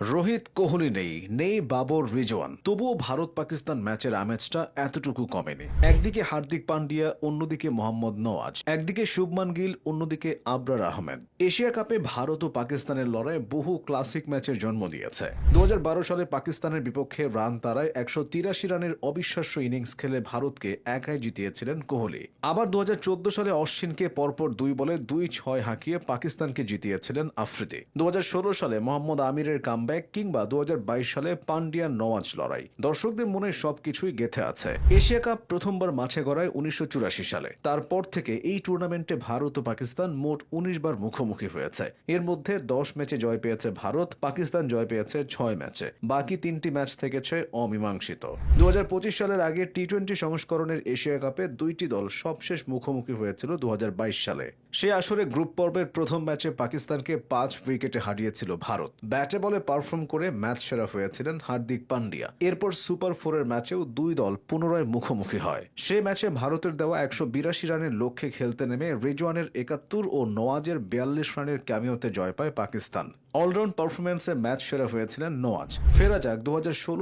রোহিত কোহলি নেই নেই বাবর রিজওয়ান। তবুও ভারত পাকিস্তান ম্যাচের আমেজটা এতটুকু কমেনি। একদিকে হার্দিক পান্ডিয়া, অন্যদিকে মোহাম্মদ নওয়াজ। একদিকে শুভমান গিল, অন্যদিকে আবরার আহমেদ। এশিয়া কাপে ভারত ও পাকিস্তানের লড়াই বহু ক্লাসিক ম্যাচের জন্ম দিয়েছে। দু সালে পাকিস্তানের বিপক্ষে রান তারায় একশো তিরাশি রানের অবিশ্বাস্য ইনিংস খেলে ভারতকে একাই জিতিয়েছিলেন কোহলি। আবার দু হাজার চোদ্দ সালে অশ্বিনকে পরপর দুই বলে দুই ছয় হাঁকিয়ে পাকিস্তানকে জিতিয়েছিলেন আফ্রিদি। দু হাজার ষোলো সালে মোহাম্মদ আমিরের কামব্যাক কিংবা দু হাজার বাইশ সালে পান্ডিয়া নওয়াজ লড়াই। দর্শকদের মনে সবকিছুই গেথে আছে। এশিয়া কাপ প্রথমবার মাঠে গড়ায় উনিশশো সালে। তারপর থেকে এই টুর্নামেন্টে ভারত ও পাকিস্তান মোট উনিশ বার মুখোমুখি হয়েছে। এর মধ্যে দশ ম্যাচে জয় পেয়েছে ভারত, পাকিস্তান জয় পেয়েছে ছয় ম্যাচে। বাকি তিনটি ম্যাচ থেকেছে অমীমাংসিত। দু হাজার পঁচিশ সালের আগে টি টোয়েন্টি সংস্করণের এশিয়া কাপে দুইটি দল সবশেষ মুখোমুখি হয়েছিল দু হাজার বাইশ সালে। সে আসরে গ্রুপ পর্বের প্রথম ম্যাচে পাকিস্তানকে পাঁচ উইকেটে হারিয়েছিল ভারত। ব্যাটে বলে পারফর্ম করে ম্যাচ সেরা হয়েছিলেন হার্দিক পান্ডিয়া। এরপর সুপার ফোরের ম্যাচেও দুই দল পুনরায় মুখোমুখি হয়। সে ম্যাচে ভারতের দেওয়া একশো বিরাশি রানের লক্ষ্যে খেলতে নেমে রিজওয়ানের একাত্তর ও নওয়াজের বিয়াল্লিশ রানের ক্যামিওতে জয় পায় পাকিস্তান। অলরাউন্ড পারফরমেন্সে ম্যাচ সেরা হয়েছিলেন নওয়াজ। ফেরা যাক দু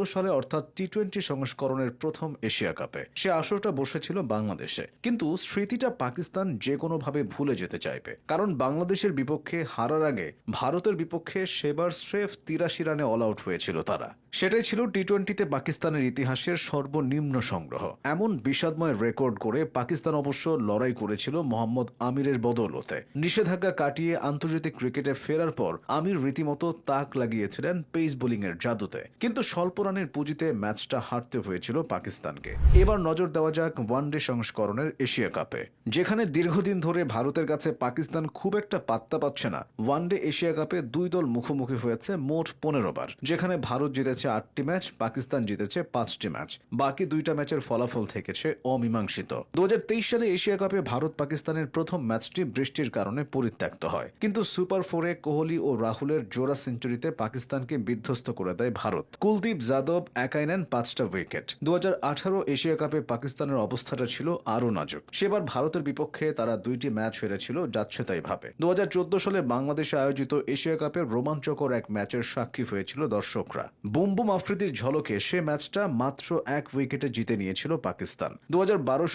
সালে অর্থাৎ টি টোয়েন্টি সংস্করণের প্রথম এশিয়া কাপে। সে আসরটা বসেছিল বাংলাদেশে। কিন্তু স্মৃতিটা পাকিস্তান যে কোনোভাবে ভুলে যেতে চাইবে। কারণ বাংলাদেশের বিপক্ষে হারার আগে ভারতের বিপক্ষে সেবার স্রেফ তিরাশি রানে অল আউট হয়েছিল তারা। সেটাই ছিল টি টোয়েন্টিতে পাকিস্তানের ইতিহাসের সর্বনিম্ন সংগ্রহ। এমন বিষাদময় রেকর্ড করে পাকিস্তান অবশ্য লড়াই করেছিল মোহাম্মদ আমিরের বদৌলতে। নিষেধাজ্ঞা কাটিয়ে আন্তর্জাতিক ক্রিকেটে ফেরার পর আমির রীতিমতো তাক লাগিয়েছিলেন পেস বোলিং এর জাদুতে। কিন্তু স্বল্প রানের পুঁজিতে ম্যাচটা হারতে হয়েছিল পাকিস্তানকে। এবার নজর দেওয়া যাক ওয়ানডে সংস্করণের এশিয়া কাপে। যেখানে দীর্ঘদিন ধরে ভারতের কাছে পাকিস্তান খুব একটা পাত্তা পাচ্ছে না। ওয়ানডে এশিয়া কাপে দুই দল মুখোমুখি হয়েছে মোট পনেরো বার, যেখানে ভারত জিতেছে আটটি ম্যাচ, পাকিস্তান জিতেছে পাঁচটি ম্যাচ। বাকি দুইটা ম্যাচের ফলাফল থেকেছে অমীমাংসিত। দু সালে এশিয়া কাপে ভারত পাকিস্তানের প্রথম ম্যাচটি বৃষ্টির কারণে পরিত্যক্ত হয়। কিন্তু সুপার ফোরে কোহলি ও রাহুলের জোড়া সেঞ্চুরিতে পাকিস্তানকে বিধ্বস্ত করে দেয় ভারত। কুলদীপ যাদব একাই নেন পাঁচটা উইকেট। দু হাজার আঠারো এশিয়া কাপে পাকিস্তানের অবস্থাটা ছিল আরও নাজুক। সেবার ভারতের বিপক্ষে তারা দুইটি ম্যাচ হেরেছিল যাচ্ছে তাই ভাবে। দু হাজার চোদ্দ সালে বাংলাদেশে আয়োজিত এশিয়া কাপের রোমাঞ্চকর এক ম্যাচের সাক্ষী হয়েছিল দর্শকরা। বুম বুম আফ্রিদির ঝলকে সে ম্যাচটা মাত্র এক উইকেটে জিতে নিয়েছিল পাকিস্তান। দু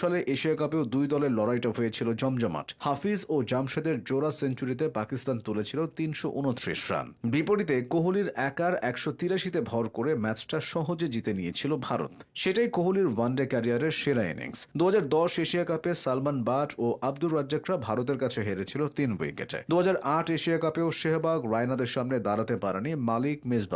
সালে এশিয়া কাপেও দুই দলের লড়াইটা হয়েছিল জমজমাট। হাফিজ ও জামশেদের জোড়া সেঞ্চুরিতে পাকিস্তান তুলেছিল তিনশো উনত্রিশ রান। বিপরীতে কোহলির একার একশো তিরাশিতে ভর করে ম্যাচটা সহজে জিতে নিয়েছিল ভারত। সেটাই কোহলির ওয়ানডে ক্যারিয়ারের সেরা ইনিংস। দু হাজার দশ এশিয়া কাপে সালমান বাট ও আব্দুর রাজ্জাকরা ভারতের কাছে হেরেছিল তিন উইকেটে। দু হাজার আট এশিয়া কাপেও শেহবাগ রায়নাদের সামনে দাঁড়াতে পারেনি মালিক মেজবান।